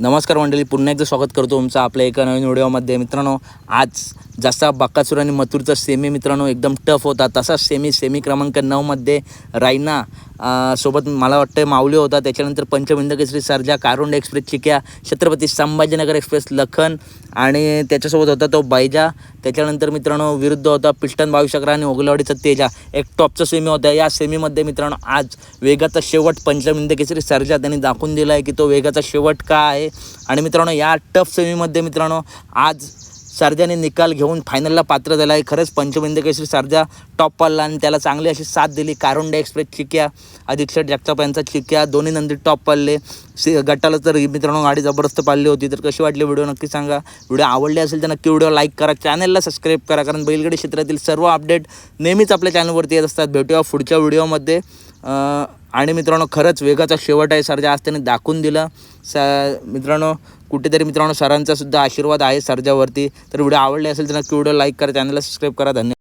नमस्कार मंडळी पुन्हा एकदा स्वागत करतो तुमचं आपल्या एका नवीन व्हिडिओमध्ये. मित्रांनो आज जसा बक्कासूर आणि मथुरचा सेमी मित्रांनो एकदम टफ होता तसाच सेमी सेमी क्रमांक नऊमध्ये रायना सोबत मला वाटतं माऊली होता. त्याच्यानंतर पंचमिंद केसरी सरजा कारुंड एक्सप्रेस चिक्या छत्रपती संभाजीनगर एक्सप्रेस लखन आणि त्याच्यासोबत होता तो बैजा. त्याच्यानंतर मित्रांनो विरुद्ध होता पिष्टन बावीस अकरा आणि ओगलवाडीचा तेजा. एक टॉपचा सेमी होता. या सेमीमध्ये मित्रांनो आज वेगाचा शेवट पंचमिंद केसरी सरजा त्यांनी दाखवून दिला आहे की तो वेगाचा शेवट का आहे. आणि मित्रांनो या टफ सेमीमध्ये मित्रांनो आज सारजाने निकाल घेऊन फायनलला पात्र झाला आहे. खरंच पंचमिंद सारजा टॉप पडला आणि त्याला चांगली अशी साथ दिली. कारुंडा एक्सप्रेस चिक्या अधीक्षक जगताप यांचा चिक्या दोन्ही नंदी टॉप पडले. सी गटाला तर मित्रांनो गाडी जबरदस्त पाडली होती. तर कशी वाटली व्हिडिओ नक्की सांगा. व्हिडिओ आवडले असेल तर नक्की व्हिडिओ लाईक करा. चॅनलला सबस्क्राईब करा. कारण बैलगडी क्षेत्रातील सर्व अपडेट नेहमीच आपल्या चॅनलवरती येत असतात. भेटूया पुढच्या व्हिडिओमध्ये आणि मित्रांनो खरंच वेगाचा शेवट आहे सरजा. आज त्याने दाखवून दिलं. स मित्रांनो कुठेतरी मित्रांनो सरांचा सुद्धा आशीर्वाद आहे सरजावरती. तर व्हिडिओ आवडले असेल तर नक्की व्हिडिओ लाईक करा चॅनलला सबस्क्राईब करा. धन्यवाद.